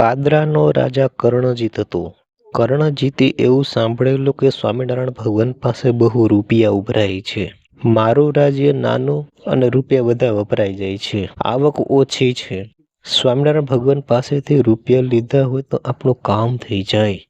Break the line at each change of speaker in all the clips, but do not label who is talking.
પાદરાનો રાજા કર્ણજીત હતો. કર્ણજીતે એવું સાંભળેલું કે સ્વામિનારાયણ ભગવાન પાસે બહુ રૂપિયા ઉભરાય છે. મારું રાજ્ય નાનું અને રૂપિયા બધા વપરાઈ જાય છે. આવક ઓછી છે. સ્વામિનારાયણ ભગવાન પાસેથી રૂપિયા લીધા હોય તો આપણું કામ થઈ જાય.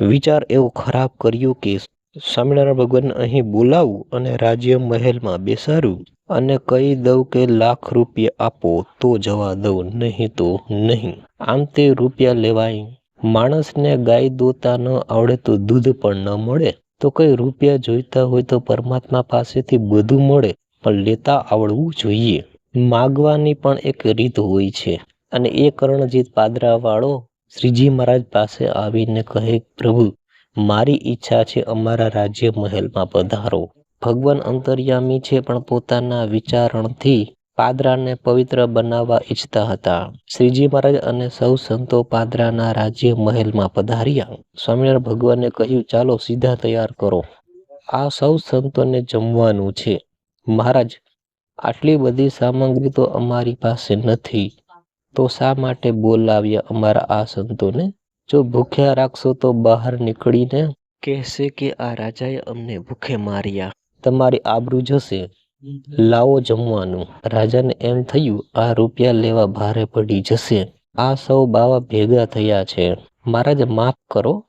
વિચાર એવો ખરાબ કર્યો કે સ્વામિનારાયણ ભગવાન અહીં બોલાવું અને રાજ્ય મહેલમાં બેસાડું અને કહી દઉં કે લાખ રૂપિયા આપો, તો જવા દઉં, નહીં તો નહીં. આમ તે રૂપિયા લેવાય. માણસને ગાય દોતા ન આવડે તો દૂધ પણ ન મળે. તો કઈ રૂપિયા જોઈતા હોય તો પરમાત્મા પાસેથી બધું મળે, પણ લેતા આવડવું જોઈએ. માગવાની પણ એક રીત હોય છે. અને એ કર્ણજીત પાદરા વાળો શ્રીજી મહારાજ પાસે આવીને કહે, પ્રભુ મારી ઈચ્છા છે અમારા રાજ્ય મહેલમાં પધારો. ભગવાન અંતર્યામી છે પણ પોતાના વિચારણથી પાદરાને પવિત્ર બનાવવા ઈચ્છતા હતા. શ્રીજી મહારાજ અને સૌ સંતો પાદરાના રાજ્ય મહેલમાં પધાર્યા. સ્વામિનારાયણ ભગવાને કહ્યું, ચાલો સીધા તૈયાર કરો. આ સૌ સંતોને જમવાનું છે. મહારાજ, આટલી બધી સામગ્રી તો અમારી પાસે નથી. તો શા માટે બોલાવ્યા અમારા આ સંતોને? જો ભૂખ્યા રાખશો તો બહાર નીકળીને કહેશે કે આ રાજાએ અમને ભૂખે માર્યા. તમારી આબરૂ જશે. લાવો જમવાનું. રાજાને એમ થયું આ રૂપિયા લેવા ભારે પડી જશે. આ સૌ બાવા ભેગા થયા છે. મહારાજ માફ કરો.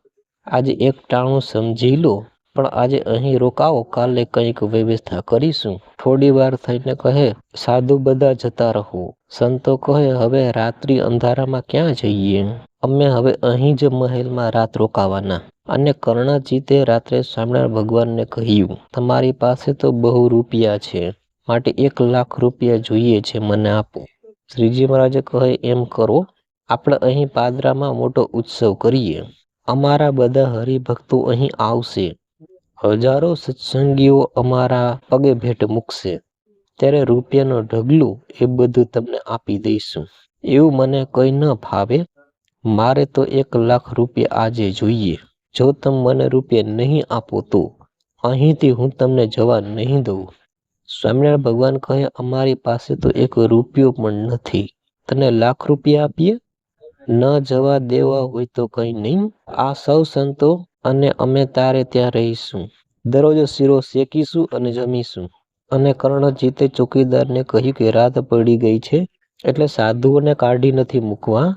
આજે એક ટાણું સમજી લો. પણ આજે અહીં રોકાવો કાલે કંઈક વ્યવસ્થા કરીશું. થોડી વાર થઈને કહે, સાધુ બધા જતા રહો. સંતો કહે, હવે રાત્રિ અંધારામાં ક્યાં જઈએ? અમે હવે અહીં જ મહેલમાં રાત રોકાવાના. અને કર્ણજીતે રાત્રે સ્વામિનારાયણ ભગવાનને કહ્યું, તમારી પાસે તો બહુ રૂપિયા છે, માટે એક લાખ રૂપિયા જોઈએ છે મને આપો. શ્રીજી મહારાજે કહે, એમ કરો, આપણે અહીં પાદરામાં મોટો ઉત્સવ કરીએ. અમારા બધા હરિભક્તો અહીં આવશે. હજારો સત્સંગીઓ અમારા પગે ભેટ મૂકશે. ત્યારે રૂપિયાનો ઢગલું એ બધું તમને આપી દઈશું. એવું મને કંઈ ન ફાવે મારે તો એક લાખ રૂપિયા આજે જોઈએ. જો તમે મને રૂપિયા નહીં આપો તો અહીંથી હું તમને જવા નહીં દઉં. સ્વામિનારાયણ ભગવાન કહે, અમારી પાસે તો એક રૂપિયો પણ નથી. તને લાખ રૂપિયા આપીએ? ન જવા દેવા હોય તો કંઈ નહીં. આ સૌ સંતો અને અમે તારે ત્યાં રહીશું. દરરોજ શીરો શેકીશું અને જમીશું. અને કર્ણજીતે ચોકીદારને કહ્યું કે રાત પડી ગઈ છે, એટલે સાધુઓને કાઢી નથી મૂકવા.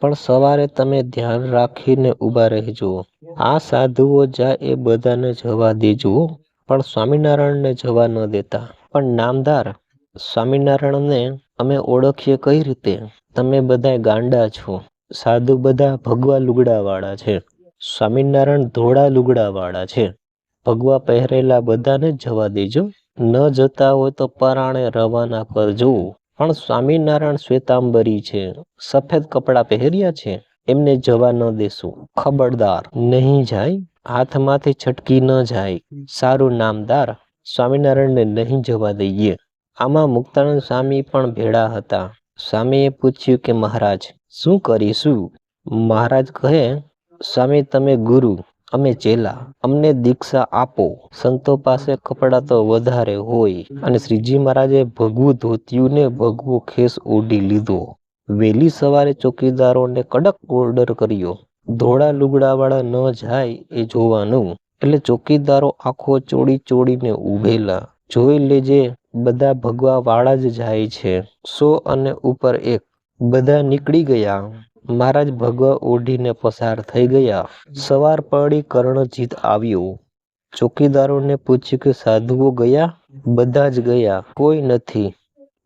પણ સવારે તમે ધ્યાન રાખીને ઊભા રહેજો. આ સાધુઓ જાય એ બધાને જવા દેજો. પણ સ્વામિનારાયણને જવા ન દેતા. પણ નામદાર સ્વામિનારાયણને અમે ઓળખીએ કઈ રીતે? તમે બધા ગાંડા છો. સાધુ બધા ભગવા લુગડાવાળા છે. સ્વામિનારાયણ ધોળા લુગડાવાળા છે. ભગવા પહેરેલા બધાને જવા દેજો. ન જતા હોય તો પરાણે રવાના કરજો. પણ સ્વામિનારાયણ શ્વેતાંબરી છે. સફેદ કપડાં પહેર્યા છે. એમને જવા ન દેશું. ખબરદાર. નહીં જાય. હાથમાંથી છટકી ન જાય. સારું નામદાર. સ્વામિનારાયણને નહીં જવા દઈએ. આમાં મુક્તાનંદ સ્વામી પણ ભેળા હતા. સ્વામીએ પૂછ્યું કે, મહારાજ, શું કરીશું? મહારાજ કહે, સ્વામી, તમે ગુરુ, અમે ચેલા. અમને દીક્ષા આપો. સંતો પાસે કપડાં તો વધારે હોય. અને શ્રીજી મહારાજે ભગવું ધોત્યું ને ભગવો ખેસ ઓઢી લીધો. વહેલી સવારે ચોકીદારોને કડક ઓર્ડર કર્યો. ધોળા લુગડાવાળા ન જાય એ જોવાનું. એટલે ચોકીદારો આખો ચોડી ચોડીને ઊભેલા. જોઈ લેજે બધા ભગવા વાળા જ જાય છે. સો અને ઉપર એક. બધા નીકળી ગયા. મહારાજ ભગવા ઓઢીને પસાર થઈ ગયા. સવાર પડી કર્ણજીત આવ્યો. ચોકીદારોને પૂછ્યું કે સાધુઓ ગયા? બધા જ ગયા. કોઈ નથી.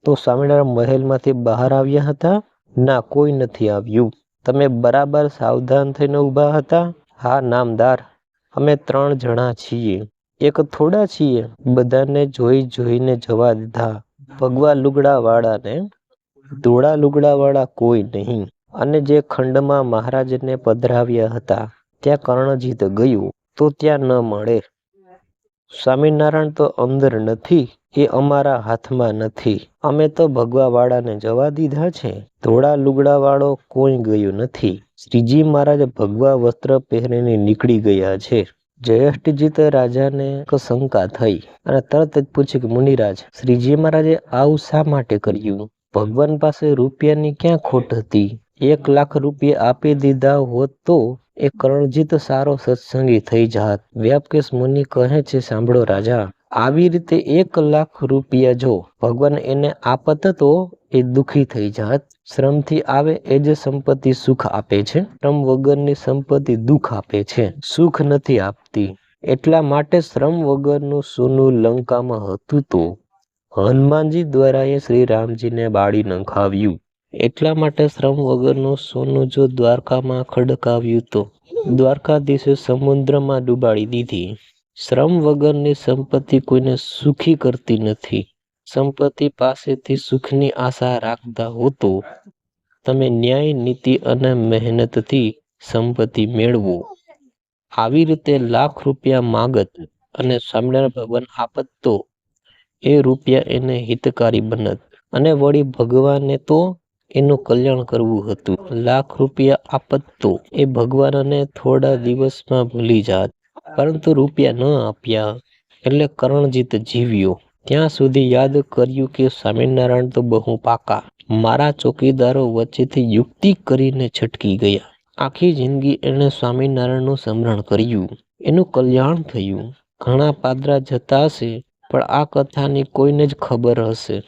તો સ્વામિનારાયણ મહેલમાંથી બહાર આવ્યા હતા? ના, કોઈ નથી આવ્યું. તમે બરાબર સાવધાન થઈને ઊભા હતા? હા, નામદાર. અમે ત્રણ જણા છીએ. એક થોડા છીએ. બધાને જોઈ જોઈને જવા દીધા. ભગવા લુગડા વાળાને ધોળા લુગડા વાળા કોઈ નહીં. અને જે ખંડમાં મહારાજને પધરાવ્યા હતા, ત્યાં કર્ણજીત ગયું, તો ત્યાં ન મળે. સ્વામિનારાયણ તો અંદર નથી, એ અમારા હાથમાં નથી. અમે તો ભગવા વાળાને જવા દીધા છે. ધોળા લુગડા વાળો કોઈ ગયું નથી. શ્રીજી મહારાજ ભગવા વસ્ત્ર પહેરીને નીકળી ગયા છે. જયેષ્ઠજીત રાજાને શંકા થઈ અને તરત જ પૂછ્યું કે, મુનિરાજ, શ્રીજી મહારાજે આવું શા માટે કર્યું? ભગવાન પાસે રૂપિયાની ક્યાં ખોટ હતી? એક લાખ રૂપિયા આપી દીધા હોત તો એ કરણજીત સારો સત્સંગી થઈ જાત. વ્યાપકેશ મુનિ કહે છે, સાંભળો રાજા આવી રીતે એક લાખ રૂપિયા જો ભગવાન એને આપત તો એ દુખી થઈ જાત. શ્રમથી આવે એ જ સંપત્તિ સુખ આપે છે. શ્રમ વગરની સંપત્તિ દુઃખ આપે છે. સુખ નથી આપતી. એટલા માટે શ્રમ વગરનું સોનું લંકામાં હતું તો હનુમાનજી દ્વારા એ શ્રી રામજીને બાળી નખાવ્યું. એટલા માટે શ્રમ વગરનું સોનું જો દ્વારકામાં ખડકાવ્યું તો દ્વારકાધીશે સમુદ્રમાં ડૂબાડી દીધી. શ્રમ વગરની સંપત્તિ કોઈને સુખી કરતી નથી. સંપત્તિ પાસેથી સુખની આશા રાખતા હો તો તમે ન્યાય, નીતિ અને મહેનતથી સંપત્તિ મેળવો. આવી રીતે લાખ રૂપિયા માગત અને સ્વામિનારાયણ ભગવાન આપત તો, એ રૂપિયા એને હિતકારી બનત. અને વળી ભગવાને તો એનું કલ્યાણ કરવું હતું. લાખ રૂપિયા આપત તો, એ ભગવાનને થોડા દિવસમાં ભૂલી જાત. પરંતુ રૂપિયા ન આપ્યા. એટલે કરણજીત જીવ્યો. ત્યાં સુધી યાદ કર્યું કે સ્વામિનારાયણ તો બહુ પાકા. મારા ચોકીદારો વચ્ચેથી યુક્તિ કરીને છટકી ગયા. આખી જિંદગી એણે સ્વામિનારાયણનું સ્મરણ કર્યું. એનું કલ્યાણ થયું. ઘણા પાદરા જતા હશે, પણ આ કથાની કોઈને જ ખબર હશે.